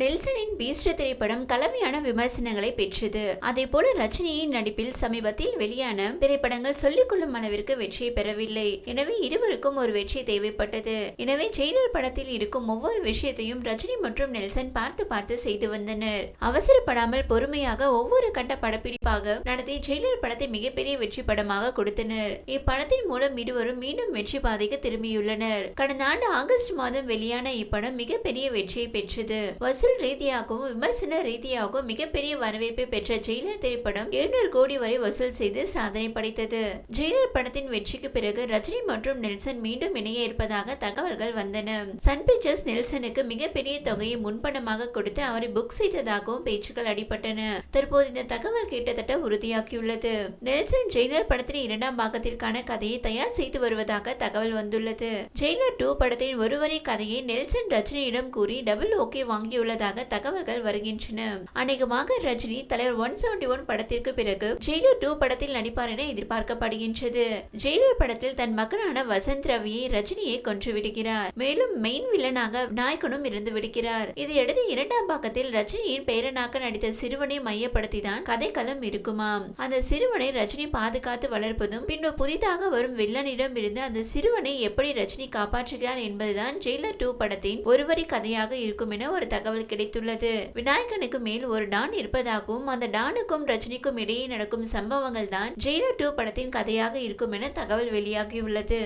நெல்சனின் Beast திரைப்படம் கலவையான விமர்சனங்களை பெற்றது. அதே போல ரஜினியின் நடிப்பில் சமீபத்தில் வெளியான திரைப்படங்கள் சொல்லிக்கொள்ளும் அளவிற்கு வெற்றியை பெறவில்லை. எனவே இருவருக்கும் ஒரு வெற்றி தேவைப்பட்டது. எனவே ஜெயிலர் படத்தில் இருக்கும் ஒவ்வொரு விஷயத்தையும் ரஜினி மற்றும் நெல்சன் பார்த்து பார்த்து செய்து வந்தனர். அவசரப்படாமல் பொறுமையாக ஒவ்வொரு கட்ட படப்பிடிப்பாக நடத்தி ஜெயிலர் படத்தை மிகப்பெரிய வெற்றி படமாக கொடுத்தனர். இப்படத்தின் மூலம் இருவரும் மீண்டும் வெற்றி பாதைக்கு திரும்பியுள்ளனர். கடந்த ஆண்டு ஆகஸ்ட் மாதம் வெளியான இப்படம் மிகப்பெரிய வெற்றியை பெற்றது. வசூல் ரீதியாகவும் விமர்சன ரீதியாகவும் மிகப்பெரிய வரவேற்பை பெற்ற ஜெயிலர் திரைப்படம் 700 கோடி வரை வசூல் செய்து சாதனை படைத்தது. ஜெயிலர் படத்தின் வெற்றிக்கு பிறகு ரஜினி மற்றும் நெல்சன் மீண்டும் இணைய இருப்பதாக தகவல்கள் வந்தன. சன் பிக்சர்ஸ் நெல்சனுக்கு மிகப்பெரிய தொகையை முன்பணமாக கொடுத்து அவரை புக் செய்ததாகவும் பேச்சுக்கள் அடிபட்டன. தற்போது இந்த தகவல் கிட்டத்தட்ட உறுதியாகியுள்ளது. நெல்சன் ஜெயிலர் படத்தின் இரண்டாம் பாகத்திற்கான கதையை தயார் செய்து வருவதாக தகவல் வந்துள்ளது. ஜெயிலர் டூ படத்தின் ஒருவரை கதையை நெல்சன் ரஜினியிடம் கூறி டபுள் ஓகே வாங்கியுள்ளது. உள்ளதாக தகவல்கள் வருகின்றன. அநேகமாக ரஜினி தலைவர் ஒன் செவன்டி ஒன் படத்திற்கு பிறகு ஜெயிலர் டூ படத்தில் நடிப்பார் என எதிர்பார்க்கப்படுகின்றது. ஜெயிலர் படத்தில் தன் மகனான வசந்த் ரவியை ரஜினியை கொன்று விடுகிறார். மேலும் மெயின் வில்லனாக நாயகனும் இருந்து விடுகிறார். இதையடுத்து இரண்டாம் பாகத்தில் ரஜினியின் பேரனாக நடித்த சிறுவனை மையப்படுத்தி தான் கதைக்களம் இருக்குமாம். அந்த சிறுவனை ரஜினி பாதுகாத்து வளர்ப்பதும் பின்பு புதிதாக வரும் வில்லனிடம் இருந்து அந்த சிறுவனை எப்படி ரஜினி காப்பாற்றுகிறார் என்பதுதான் ஜெயிலர் டூ படத்தின் ஒருவரி கதையாக இருக்கும் என ஒரு தகவல் தகவல் கிடைத்துள்ளது. விநாயகனுக்கு மேல் ஒரு டான் இருப்பதாகவும் அந்த டானுக்கும் ரஜினிக்கும் இடையே நடக்கும் சம்பவங்கள் தான் ஜெயிலர் டூ படத்தின் கதையாக இருக்கும் என தகவல் வெளியாகியுள்ளது.